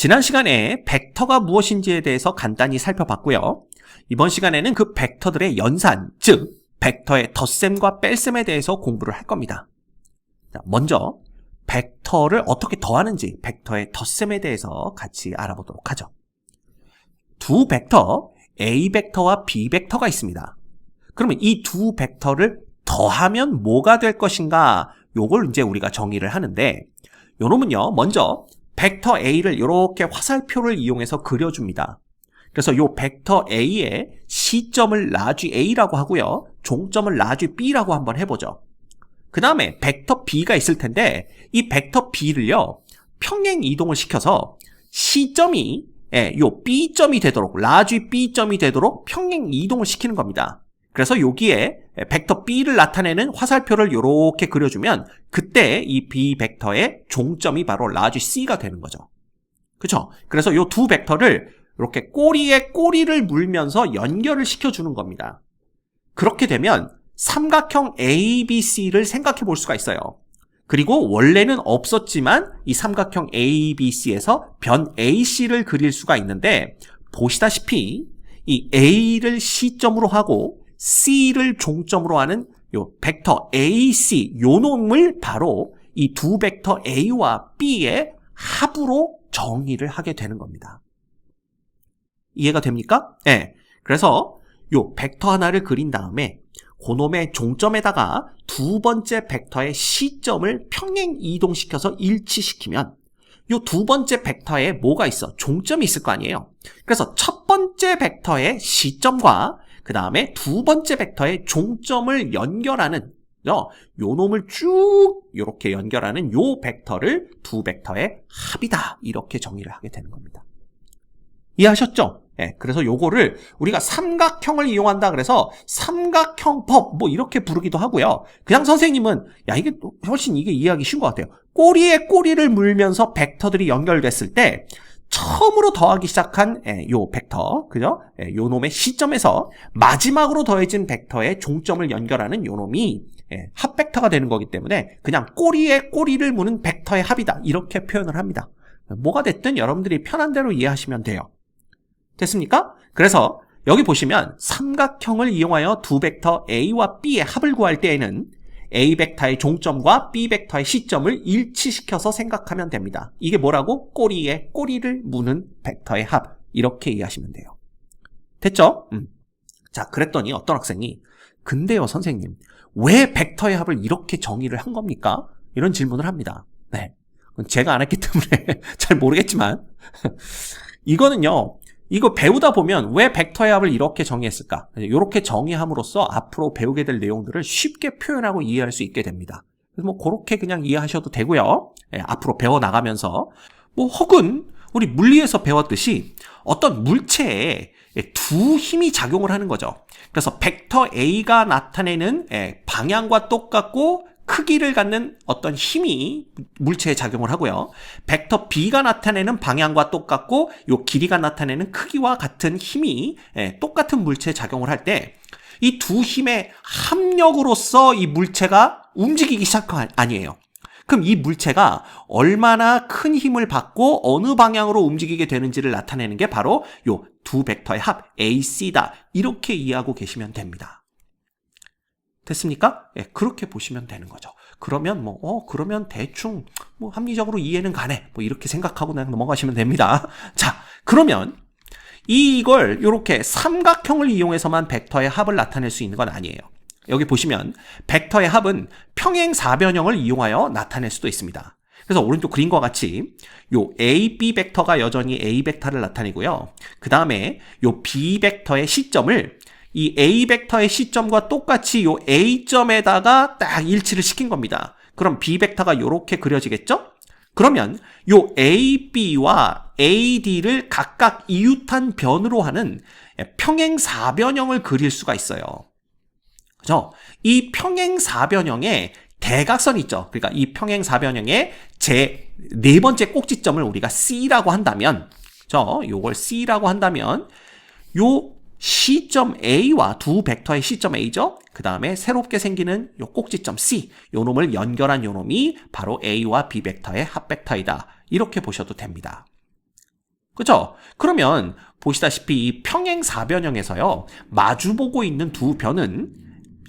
지난 시간에 벡터가 무엇인지에 대해서 간단히 살펴봤고요. 이번 시간에는 그 벡터들의 연산, 즉 벡터의 덧셈과 뺄셈에 대해서 공부를 할 겁니다. 자, 먼저 벡터를 어떻게 더하는지 벡터의 덧셈에 대해서 같이 알아보도록 하죠. 두 벡터 A 벡터와 B 벡터가 있습니다. 그러면 이 두 벡터를 더하면 뭐가 될 것인가? 요걸 이제 우리가 정의를 하는데 요놈은요. 먼저 벡터 A를 이렇게 화살표를 이용해서 그려줍니다. 그래서 요 벡터 A의 시점을 라쥐 A라고 하고요. 종점을 라쥐 B라고 한번 해보죠. 그 다음에 벡터 B가 있을 텐데 이 벡터 B를요. 평행 이동을 시켜서 시점이 예, 요 B점이 되도록 라쥐 B점이 되도록 평행 이동을 시키는 겁니다. 그래서 여기에 벡터 B를 나타내는 화살표를 이렇게 그려주면 그때 이 B 벡터의 종점이 바로 라지 C가 되는 거죠. 그렇죠? 그래서 이 두 벡터를 이렇게 꼬리에 꼬리를 물면서 연결을 시켜주는 겁니다. 그렇게 되면 삼각형 ABC를 생각해 볼 수가 있어요. 그리고 원래는 없었지만 이 삼각형 ABC에서 변 AC를 그릴 수가 있는데 보시다시피 이 A를 C점으로 하고 C를 종점으로 하는 요 벡터 AC 요 놈을 바로 이 두 벡터 A와 B의 합으로 정의를 하게 되는 겁니다. 이해가 됩니까? 예. 네. 그래서 요 벡터 하나를 그린 다음에 고놈의 종점에다가 두 번째 벡터의 시점을 평행 이동시켜서 일치시키면 요 두 번째 벡터에 뭐가 있어? 종점이 있을 거 아니에요. 그래서 첫 번째 벡터의 시점과 그 다음에 두 번째 벡터의 종점을 연결하는 요 놈을 쭉 이렇게 연결하는 요 벡터를 두 벡터의 합이다 이렇게 정의를 하게 되는 겁니다. 이해하셨죠? 네, 그래서 요거를 우리가 삼각형을 이용한다 그래서 삼각형법 뭐 이렇게 부르기도 하고요. 그냥 선생님은 야 이게 훨씬 이게 이해하기 쉬운 것 같아요. 꼬리에 꼬리를 물면서 벡터들이 연결됐을 때 처음으로 더하기 시작한 예, 요 벡터, 그죠? 예, 요 놈의 시점에서 마지막으로 더해진 벡터의 종점을 연결하는 요 놈이 예, 합 벡터가 되는 거기 때문에 그냥 꼬리에 꼬리를 무는 벡터의 합이다. 이렇게 표현을 합니다. 뭐가 됐든 여러분들이 편한 대로 이해하시면 돼요. 됐습니까? 그래서 여기 보시면 삼각형을 이용하여 두 벡터 A와 B의 합을 구할 때에는 A 벡터의 종점과 B 벡터의 시점을 일치시켜서 생각하면 됩니다. 이게 뭐라고? 꼬리에 꼬리를 무는 벡터의 합. 이렇게 이해하시면 돼요. 됐죠? 음. 자, 그랬더니 어떤 학생이 근데요, 선생님. 왜 벡터의 합을 이렇게 정의를 한 겁니까? 이런 질문을 합니다. 네. 제가 안 했기 때문에 잘 모르겠지만 이거는요. 이거 배우다 보면 왜 벡터의 합을 이렇게 정의했을까? 이렇게 정의함으로써 앞으로 배우게 될 내용들을 쉽게 표현하고 이해할 수 있게 됩니다. 그래서 뭐 그렇게 그냥 이해하셔도 되고요. 예, 앞으로 배워 나가면서 뭐 혹은 우리 물리에서 배웠듯이 어떤 물체에 두 힘이 작용을 하는 거죠. 그래서 벡터 A가 나타내는 예, 방향과 똑같고 크기를 갖는 어떤 힘이 물체에 작용을 하고요. 벡터 B가 나타내는 방향과 똑같고 요 길이가 나타내는 크기와 같은 힘이 예, 똑같은 물체에 작용을 할 때 이 두 힘의 합력으로서 이 물체가 움직이기 시작한 아니에요. 그럼 이 물체가 얼마나 큰 힘을 받고 어느 방향으로 움직이게 되는지를 나타내는 게 바로 요 두 벡터의 합 AC다. 이렇게 이해하고 계시면 됩니다. 됐습니까? 예, 그렇게 보시면 되는 거죠. 그러면 뭐, 어, 그러면 대충, 뭐, 합리적으로 이해는 가네. 뭐, 이렇게 생각하고 그냥 넘어가시면 됩니다. 자, 그러면, 이걸, 이렇게 삼각형을 이용해서만 벡터의 합을 나타낼 수 있는 건 아니에요. 여기 보시면, 벡터의 합은 평행 사변형을 이용하여 나타낼 수도 있습니다. 그래서 오른쪽 그림과 같이 요 A, B 벡터가 여전히 A 벡터를 나타내고요. 그 다음에 요 B 벡터의 시점을 이 A 벡터의 시점과 똑같이 요 A점에다가 딱 일치를 시킨 겁니다. 그럼 B 벡터가 이렇게 그려지겠죠? 그러면 요 AB와 AD를 각각 이웃한 변으로 하는 평행사변형을 그릴 수가 있어요. 그죠? 이 평행사변형에 대각선 있죠. 그러니까 이 평행사변형의 제 네 번째 꼭지점을 우리가 C라고 한다면, 저 요걸 C라고 한다면, 요 시점 A와 두 벡터의 시점 A죠. 그 다음에 새롭게 생기는 요 꼭지점 C, 요 놈을 연결한 요 놈이 바로 A와 B 벡터의 합 벡터이다. 이렇게 보셔도 됩니다. 그죠? 그러면 보시다시피 이 평행 사변형에서요. 마주보고 있는 두 변은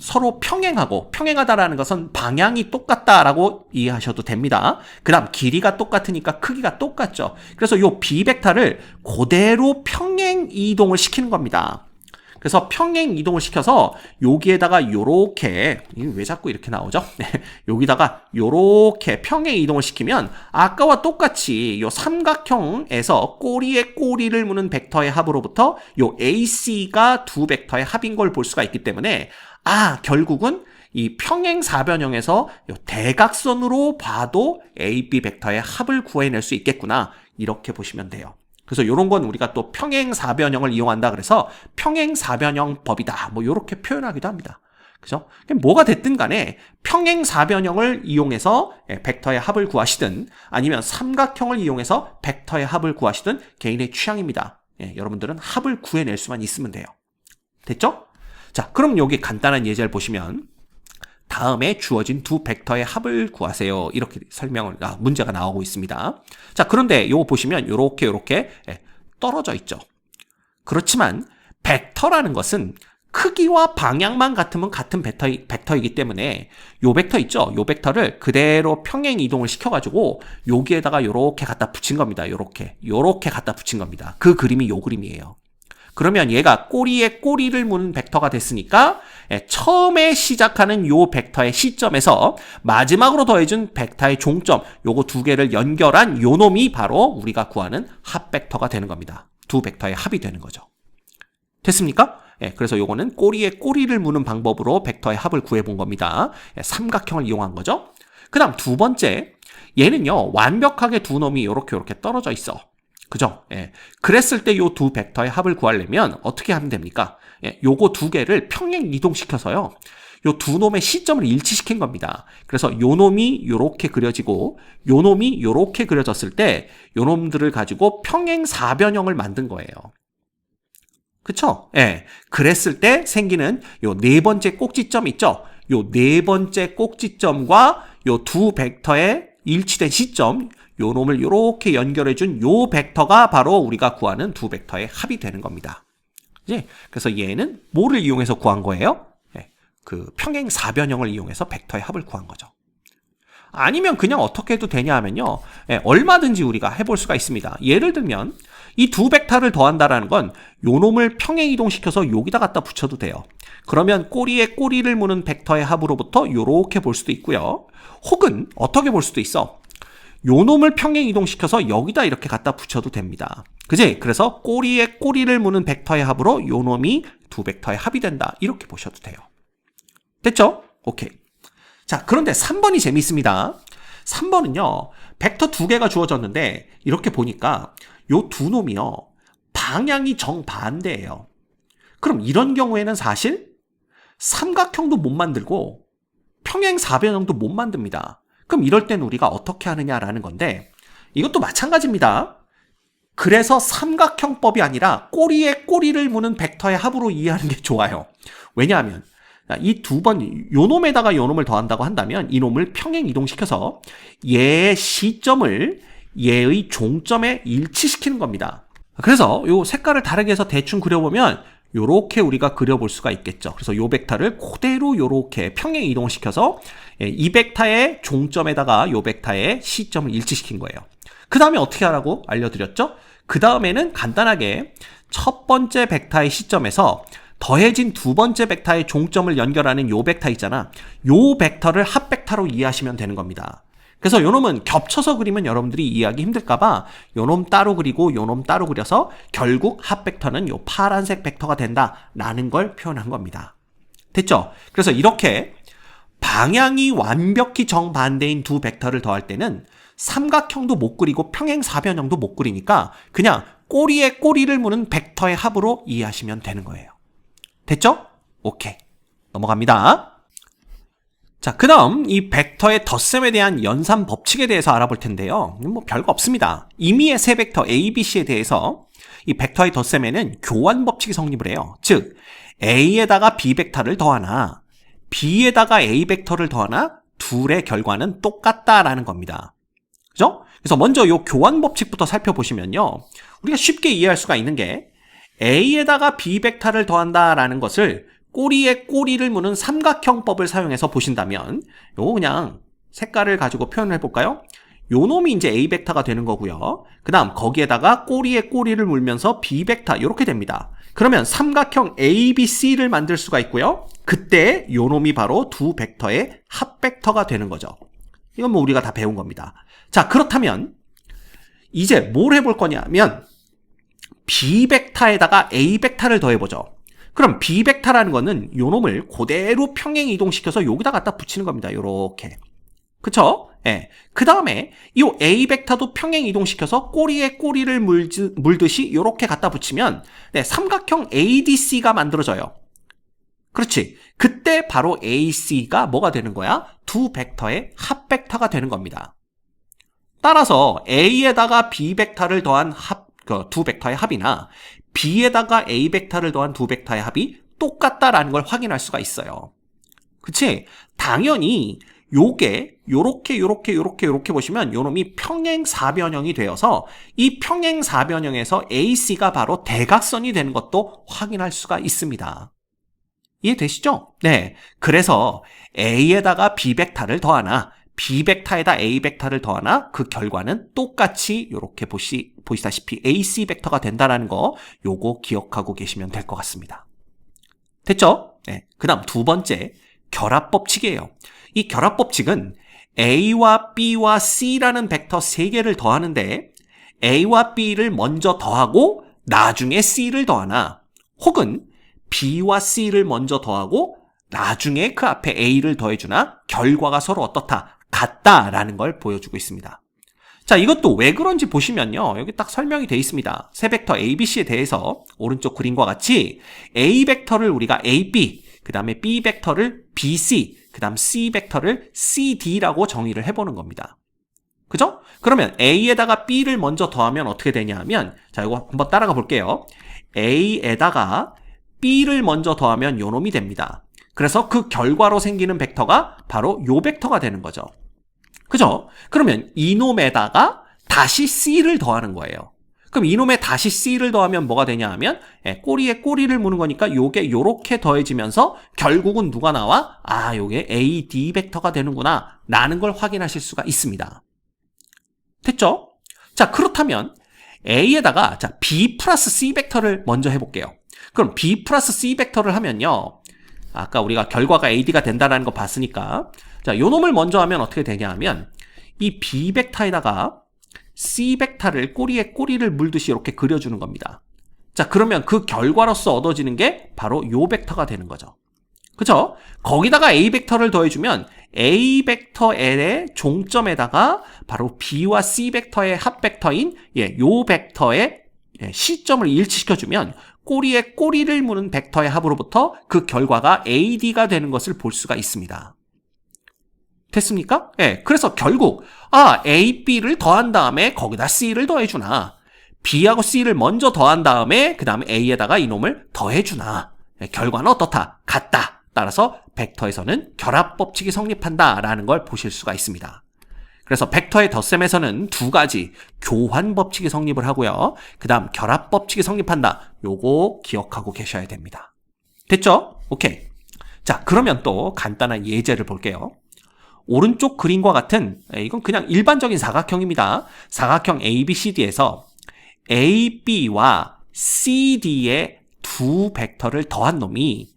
서로 평행하고 평행하다라는 것은 방향이 똑같다라고 이해하셔도 됩니다. 그다음 길이가 똑같으니까 크기가 똑같죠. 그래서 요 비벡터를 그대로 평행 이동을 시키는 겁니다. 그래서 평행 이동을 시켜서 여기에다가 요렇게 왜 자꾸 이렇게 나오죠? 네, 여기다가 요렇게 평행 이동을 시키면 아까와 똑같이 요 삼각형에서 꼬리에 꼬리를 무는 벡터의 합으로부터 요 AC가 두 벡터의 합인 걸 볼 수가 있기 때문에 아 결국은 이 평행 사변형에서 요 대각선으로 봐도 AB 벡터의 합을 구해낼 수 있겠구나 이렇게 보시면 돼요. 그래서 이런 건 우리가 또 평행 사변형을 이용한다 그래서 평행 사변형 법이다. 뭐 이렇게 표현하기도 합니다. 그죠? 뭐가 됐든 간에 평행 사변형을 이용해서 예, 벡터의 합을 구하시든 아니면 삼각형을 이용해서 벡터의 합을 구하시든 개인의 취향입니다. 예, 여러분들은 합을 구해낼 수만 있으면 돼요. 됐죠? 자, 그럼 여기 간단한 예제를 보시면 다음에 주어진 두 벡터의 합을 구하세요. 이렇게 설명을 아, 문제가 나오고 있습니다. 자, 그런데 요거 보시면 요렇게 요렇게 예, 떨어져 있죠. 그렇지만 벡터라는 것은 크기와 방향만 같으면 같은 벡터, 벡터이 기 때문에 요 벡터 있죠? 요 벡터를 그대로 평행 이동을 시켜가지고 여기에다가 요렇게 갖다 붙인 겁니다. 요렇게. 요렇게 갖다 붙인 겁니다. 그 그림이 요 그림이에요. 그러면 얘가 꼬리에 꼬리를 무는 벡터가 됐으니까 예, 처음에 시작하는 요 벡터의 시점에서 마지막으로 더해준 벡터의 종점 요거 두 개를 연결한 요 놈이 바로 우리가 구하는 합 벡터가 되는 겁니다. 두 벡터의 합이 되는 거죠. 됐습니까? 예, 그래서 요거는 꼬리에 꼬리를 무는 방법으로 벡터의 합을 구해본 겁니다. 예, 삼각형을 이용한 거죠. 그 다음 두 번째, 얘는요, 완벽하게 두 놈이 요렇게 요렇게 떨어져 있어. 그죠? 예. 그랬을 때 요 두 벡터의 합을 구하려면 어떻게 하면 됩니까? 예. 요거 두 개를 평행 이동시켜서요. 요 두 놈의 시점을 일치시킨 겁니다. 그래서 요 놈이 요렇게 그려지고 요 놈이 요렇게 그려졌을 때 요 놈들을 가지고 평행 사변형을 만든 거예요. 그쵸? 예. 그랬을 때 생기는 요 네 번째 꼭지점 있죠? 요 네 번째 꼭지점과 요 두 벡터의 일치된 시점, 요 놈을 이렇게 연결해 준 요 벡터가 바로 우리가 구하는 두 벡터의 합이 되는 겁니다. 이제 그래서 얘는 뭐를 이용해서 구한 거예요? 네, 그 평행 사변형을 이용해서 벡터의 합을 구한 거죠. 아니면 그냥 어떻게 해도 되냐 하면요. 네, 얼마든지 우리가 해볼 수가 있습니다. 예를 들면 이 두 벡터를 더한다라는 건 요 놈을 평행 이동시켜서 여기다 갖다 붙여도 돼요. 그러면 꼬리에 꼬리를 무는 벡터의 합으로부터 요렇게 볼 수도 있고요. 혹은 어떻게 볼 수도 있어. 요 놈을 평행 이동시켜서 여기다 이렇게 갖다 붙여도 됩니다. 그지? 그래서 꼬리에 꼬리를 무는 벡터의 합으로 요 놈이 두 벡터의 합이 된다. 이렇게 보셔도 돼요. 됐죠? 오케이. 자, 그런데 3번이 재밌습니다. 3번은요, 벡터 두 개가 주어졌는데, 이렇게 보니까 요 두 놈이요, 방향이 정반대예요. 그럼 이런 경우에는 사실 삼각형도 못 만들고 평행 사변형도 못 만듭니다. 그럼 이럴 땐 우리가 어떻게 하느냐라는 건데 이것도 마찬가지입니다. 그래서 삼각형법이 아니라 꼬리에 꼬리를 무는 벡터의 합으로 이해하는 게 좋아요. 왜냐하면 이 두 번, 요 놈에다가 요 놈을 더한다고 한다면 이 놈을 평행 이동시켜서 얘의 시점을 얘의 종점에 일치시키는 겁니다. 그래서 요 색깔을 다르게 해서 대충 그려보면 요렇게 우리가 그려볼 수가 있겠죠. 그래서 요 벡터를 그대로 요렇게 평행 이동시켜서 예, 이 벡터의 종점에다가 요 벡터의 시점을 일치시킨 거예요. 그 다음에 어떻게 하라고 알려드렸죠? 그 다음에는 간단하게 첫 번째 벡터의 시점에서 더해진 두 번째 벡터의 종점을 연결하는 요 벡터 있잖아. 요 벡터를 합 벡터로 이해하시면 되는 겁니다. 그래서 요놈은 겹쳐서 그리면 여러분들이 이해하기 힘들까봐 요놈 따로 그리고 요놈 따로 그려서 결국 합 벡터는 요 파란색 벡터가 된다라는 걸 표현한 겁니다. 됐죠? 그래서 이렇게 방향이 완벽히 정반대인 두 벡터를 더할 때는 삼각형도 못 그리고 평행 사변형도 못 그리니까 그냥 꼬리에 꼬리를 무는 벡터의 합으로 이해하시면 되는 거예요. 됐죠? 오케이. 넘어갑니다. 자, 그 다음 이 벡터의 덧셈에 대한 연산 법칙에 대해서 알아볼 텐데요. 뭐 별거 없습니다. 임의의 세 벡터 A, B, C에 대해서 이 벡터의 덧셈에는 교환 법칙이 성립을 해요. 즉, A에다가 B 벡터를 더하나 B에다가 A 벡터를 더하나 둘의 결과는 똑같다라는 겁니다. 그죠? 그래서 먼저 요 교환 법칙부터 살펴보시면요. 우리가 쉽게 이해할 수가 있는 게 A에다가 B 벡터를 더한다라는 것을 꼬리에 꼬리를 무는 삼각형법을 사용해서 보신다면 요거 그냥 색깔을 가지고 표현을 해볼까요? 요 놈이 이제 A 벡터가 되는 거고요. 그 다음 거기에다가 꼬리에 꼬리를 물면서 B 벡터 이렇게 됩니다. 그러면 삼각형 ABC를 만들 수가 있고요. 그때 요 놈이 바로 두 벡터의 합 벡터가 되는 거죠. 이건 뭐 우리가 다 배운 겁니다. 자, 그렇다면 이제 뭘 해볼 거냐면 B 벡터에다가 A 벡터를 더해보죠. 그럼 B 벡터라는 거는 요 놈을 그대로 평행 이동시켜서 여기다 갖다 붙이는 겁니다. 요렇게. 그쵸? 예. 그 다음에 이 A 벡터도 평행 이동시켜서 꼬리에 꼬리를 물듯이 이렇게 갖다 붙이면 네, 삼각형 ADC가 만들어져요. 그렇지. 그때 바로 AC가 뭐가 되는 거야? 두 벡터의 합 벡터가 되는 겁니다. 따라서 A에다가 B 벡터를 더한 합, 그 두 벡터의 합이나 B에다가 A 벡터를 더한 두 벡터의 합이 똑같다라는 걸 확인할 수가 있어요. 그치? 당연히 요게 요렇게 요렇게 요렇게 요렇게 보시면 요놈이 평행 사변형이 되어서 이 평행 사변형에서 AC가 바로 대각선이 되는 것도 확인할 수가 있습니다. 이해되시죠? 네. 그래서 A에다가 B 벡터를 더하나 B 벡터에다 A 벡터를 더하나 그 결과는 똑같이 이렇게 보시, 보시다시피 AC 벡터가 된다는 거 요거 기억하고 계시면 될 것 같습니다. 됐죠? 네. 그 다음 두 번째 결합 법칙이에요. 이 결합 법칙은 A와 B와 C라는 벡터 3개를 더하는데 A와 B를 먼저 더하고 나중에 C를 더하나 혹은 B와 C를 먼저 더하고 나중에 그 앞에 A를 더해주나 결과가 서로 어떻다? 같다라는 걸 보여주고 있습니다. 자, 이것도 왜 그런지 보시면요. 여기 딱 설명이 되어 있습니다. 세 벡터 ABC에 대해서 오른쪽 그림과 같이 A 벡터를 우리가 AB, 그 다음에 B 벡터를 BC, 그 다음 C 벡터를 CD라고 정의를 해보는 겁니다. 그죠? 그러면 A에다가 B를 먼저 더하면 어떻게 되냐 하면, 자, 이거 한번 따라가 볼게요. A에다가 B를 먼저 더하면 요 놈이 됩니다. 그래서 그 결과로 생기는 벡터가 바로 요 벡터가 되는 거죠. 그죠? 그러면 이놈에다가 다시 C를 더하는 거예요. 그럼 이놈에 다시 C를 더하면 뭐가 되냐 하면 예, 꼬리에 꼬리를 무는 거니까 요게 요렇게 더해지면서 결국은 누가 나와? 아 요게 AD 벡터가 되는구나 라는 걸 확인하실 수가 있습니다. 됐죠? 자 그렇다면 A에다가 자 B 플러스 C 벡터를 먼저 해볼게요. 그럼 B 플러스 C 벡터를 하면요. 아까 우리가 결과가 AD가 된다는 거 봤으니까 자, 요 놈을 먼저 하면 어떻게 되냐 하면 이 B 벡터에다가 C 벡터를 꼬리에 꼬리를 물듯이 이렇게 그려주는 겁니다. 자, 그러면 그 결과로서 얻어지는 게 바로 요 벡터가 되는 거죠. 그쵸? 거기다가 A 벡터를 더해주면 A 벡터 L의 종점에다가 바로 B와 C 벡터의 합 벡터인 예, 요 벡터의 예, 시점을 일치시켜주면 꼬리에 꼬리를 무는 벡터의 합으로부터 그 결과가 AD가 되는 것을 볼 수가 있습니다. 됐습니까? 예. 네, 그래서 결국 아 A, B를 더한 다음에 거기다 C를 더해 주나 B하고 C를 먼저 더한 다음에 그 다음에 A에다가 이놈을 더해 주나 네, 결과는 어떻다? 같다. 따라서 벡터에서는 결합 법칙이 성립한다라는 걸 보실 수가 있습니다. 그래서 벡터의 덧셈에서는 두 가지 교환 법칙이 성립을 하고요. 그 다음 결합 법칙이 성립한다. 요거 기억하고 계셔야 됩니다. 됐죠? 오케이. 자, 그러면 또 간단한 예제를 볼게요. 오른쪽 그림과 같은 이건 그냥 일반적인 사각형입니다. 사각형 ABCD에서 AB와 CD의 두 벡터를 더한 놈이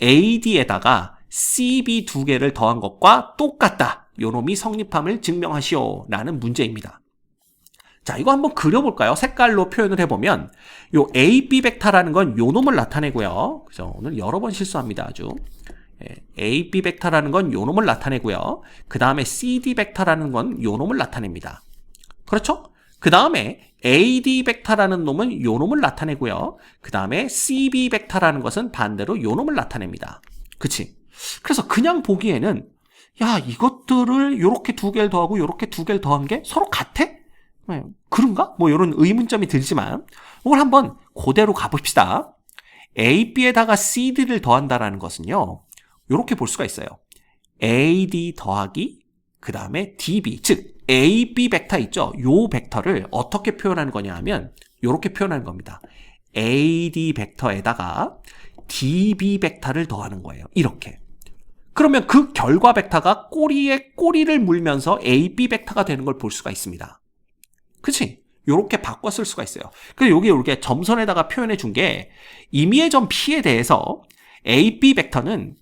AD에다가 CB 두 개를 더한 것과 똑같다. 요 놈이 성립함을 증명하시오. 라는 문제입니다. 자, 이거 한번 그려볼까요? 색깔로 표현을 해보면, 요 AB 벡터라는 건 요 놈을 나타내고요. 그죠? 오늘 여러 번 실수합니다, 아주. A, B 벡터라는 건 요 놈을 나타내고요. 그 다음에 CD 벡터라는 건 요 놈을 나타냅니다. 그렇죠? 그 다음에 AD 벡터라는 놈은 요 놈을 나타내고요. 그 다음에 CB 벡터라는 것은 반대로 요 놈을 나타냅니다. 그치? 그래서 그냥 보기에는 야 이것들을 요렇게 두 개를 더하고 요렇게 두 개를 더한 게 서로 같아? 네, 그런가? 뭐 이런 의문점이 들지만 이걸 한번 그대로 가봅시다. AB에다가 CD를 더한다라는 것은요. 이렇게 볼 수가 있어요. AD 더하기 그 다음에 DB 즉 AB 벡터 있죠? 요 벡터를 어떻게 표현하는 거냐 하면 이렇게 표현하는 겁니다. AD 벡터에다가 DB 벡터를 더하는 거예요. 이렇게. 그러면 그 결과 벡터가 꼬리에 꼬리를 물면서 AB 벡터가 되는 걸 볼 수가 있습니다. 그치? 요렇게 쓸 수가 있어요. 그리고 여기 이렇게 점선에다가 표현해 준 게 임의의 점 P에 대해서 AB 벡터는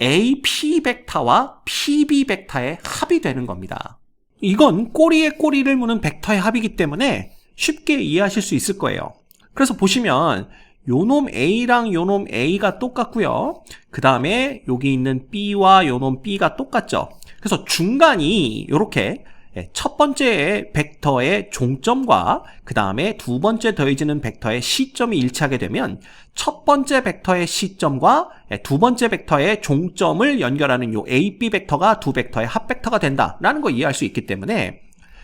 AP 벡터와 PB 벡터의 합이 되는 겁니다. 이건 꼬리에 꼬리를 무는 벡터의 합이기 때문에 쉽게 이해하실 수 있을 거예요. 그래서 보시면 요놈 A랑 요놈 A가 똑같고요. 그 다음에 여기 있는 B와 요놈 B가 똑같죠. 그래서 중간이 이렇게 첫 번째 벡터의 종점과 그 다음에 두 번째 더해지는 벡터의 시점이 일치하게 되면 첫 번째 벡터의 시점과 두 번째 벡터의 종점을 연결하는 요 AB 벡터가 두 벡터의 합 벡터가 된다라는 거 이해할 수 있기 때문에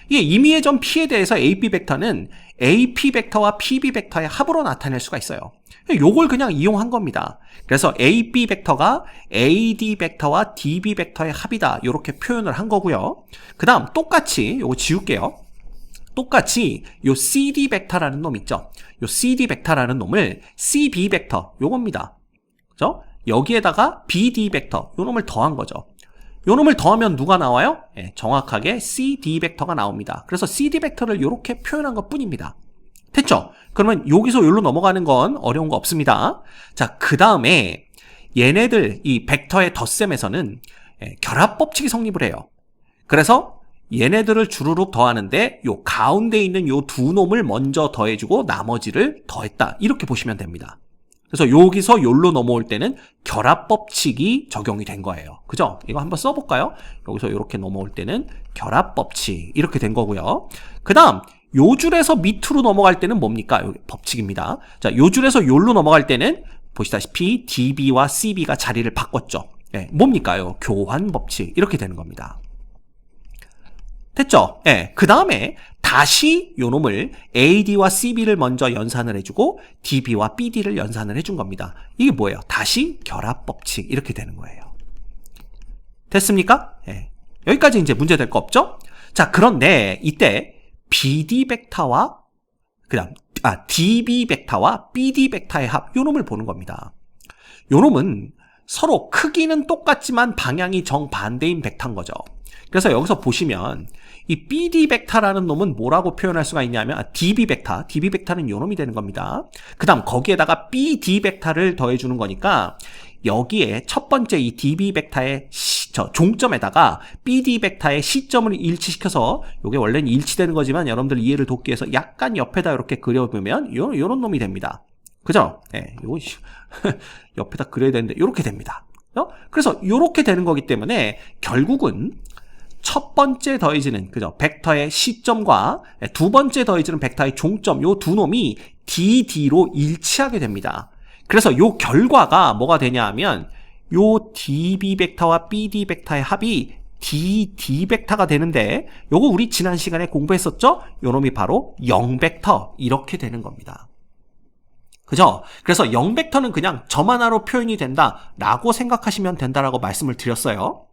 이게 임의의 점 P에 대해서 AP 벡터는 AP 벡터와 PB 벡터의 합으로 나타낼 수가 있어요. 요걸 그냥 이용한 겁니다. 그래서 AB 벡터가 AD 벡터와 DB 벡터의 합이다. 이렇게 표현을 한 거고요. 그 다음 똑같이 요거 지울게요. 똑같이 요 CD 벡터라는 놈 있죠. 요 CD 벡터라는 놈을 CB 벡터 요겁니다. 그죠? 여기에다가 BD 벡터 요 놈을 더한 거죠. 요 놈을 더하면 누가 나와요? 네, 정확하게 CD 벡터가 나옵니다. 그래서 CD 벡터를 이렇게 표현한 것 뿐입니다. 됐죠? 그러면 여기서 여기로 넘어가는 건 어려운 거 없습니다. 자, 그 다음에 얘네들 이 벡터의 덧셈에서는 예, 결합 법칙이 성립을 해요. 그래서 얘네들을 주르륵 더하는데 요 가운데 있는 요 두 놈을 먼저 더해주고 나머지를 더했다. 이렇게 보시면 됩니다. 그래서 여기서 요로 넘어올 때는 결합 법칙이 적용이 된 거예요. 그죠? 이거 한번 써볼까요? 여기서 이렇게 넘어올 때는 결합 법칙 이렇게 된 거고요. 그 다음 요 줄에서 밑으로 넘어갈 때는 뭡니까? 여기 법칙입니다. 자, 요 줄에서 요로 넘어갈 때는 보시다시피 DB와 CB가 자리를 바꿨죠. 예, 뭡니까요? 교환 법칙 이렇게 되는 겁니다. 됐죠? 예. 그 다음에 다시 요 놈을 AD와 CB를 먼저 연산을 해주고 DB와 BD를 연산을 해준 겁니다. 이게 뭐예요? 다시 결합 법칙 이렇게 되는 거예요. 됐습니까? 예. 여기까지 이제 문제 될 거 없죠? 자, 그런데 이때 BD 벡터와 그다음 아 DB 벡터와 BD 벡터의 합 요놈을 보는 겁니다. 요놈은 서로 크기는 똑같지만 방향이 정반대인 벡터인 거죠. 그래서 여기서 보시면 이 BD 벡터라는 놈은 뭐라고 표현할 수가 있냐면 아, DB 벡터, DB 벡터는 요 놈이 되는 겁니다. 그 다음 거기에다가 BD 벡터를 더해주는 거니까 여기에 첫 번째 이 DB 벡터의 시, 저 종점에다가 BD 벡터의 시점을 일치시켜서 이게 원래는 일치되는 거지만 여러분들 이해를 돕기 위해서 약간 옆에다 이렇게 그려보면 요, 요런 놈이 됩니다. 그죠? 예, 네, 요거 옆에다 그려야 되는데 이렇게 됩니다. 어? 그래서 이렇게 되는 거기 때문에 결국은 첫 번째 더해지는 그죠 벡터의 시점과 두 번째 더해지는 벡터의 종점 요 두 놈이 DD로 일치하게 됩니다. 그래서 요 결과가 뭐가 되냐 하면 요 DB 벡터와 BD 벡터의 합이 DD 벡터가 되는데 요거 우리 지난 시간에 공부했었죠? 요 놈이 바로 0 벡터 이렇게 되는 겁니다. 그죠? 그래서 0 벡터는 그냥 점 하나로 표현이 된다라고 생각하시면 된다라고 말씀을 드렸어요.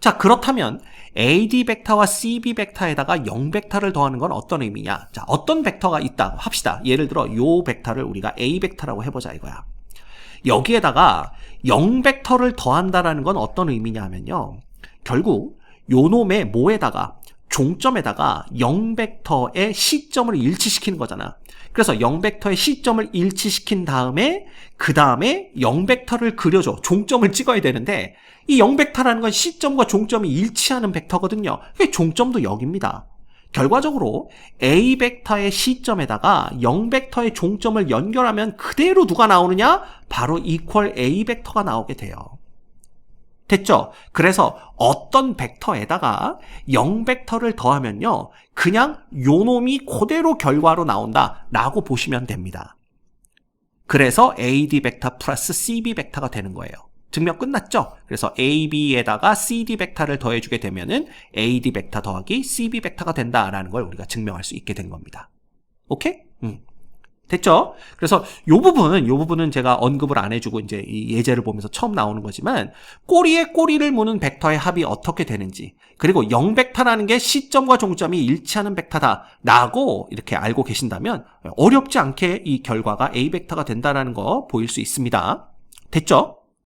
자, 그렇다면 AD 벡터와 CB 벡터에다가 0 벡터를 더하는 건 어떤 의미냐? 자, 어떤 벡터가 있다 합시다. 예를 들어 요 벡터를 우리가 A 벡터라고 해보자 이거야. 여기에다가 0 벡터를 더한다라는 건 어떤 의미냐 하면요. 결국 요 놈의 뭐에다가 종점에다가 0벡터의 시점을 일치시키는 거잖아. 그래서 0벡터의 시점을 일치시킨 다음에 그 다음에 0벡터를 그려줘. 종점을 찍어야 되는데 이 0벡터라는 건 시점과 종점이 일치하는 벡터거든요. 그게 종점도 여기입니다. 결과적으로 A 벡터의 시점에다가 0 벡터의 종점을 연결하면 그대로 누가 나오느냐? 바로 equal A 벡터가 나오게 돼요. 됐죠? 그래서 어떤 벡터에다가 0벡터를 더하면요. 그냥 요 놈이 그대로 결과로 나온다 라고 보시면 됩니다. 그래서 AD 벡터 플러스 CB 벡터가 되는 거예요. 증명 끝났죠? 그래서 AB에다가 CD 벡터를 더해주게 되면은 AD 벡터 더하기 CB 벡터가 된다라는 걸 우리가 증명할 수 있게 된 겁니다. 오케이? 음. 됐죠? 그래서 요 부분, 요 부분은 제가 언급을 안 해주고 이제 이 예제를 보면서 처음 나오는 거지만 꼬리에 꼬리를 무는 벡터의 합이 어떻게 되는지 그리고 0벡터라는 게 시점과 종점이 일치하는 벡터다라고 이렇게 알고 계신다면 어렵지 않게 이 결과가 A 벡터가 된다라는 거 보일 수 있습니다. 됐죠?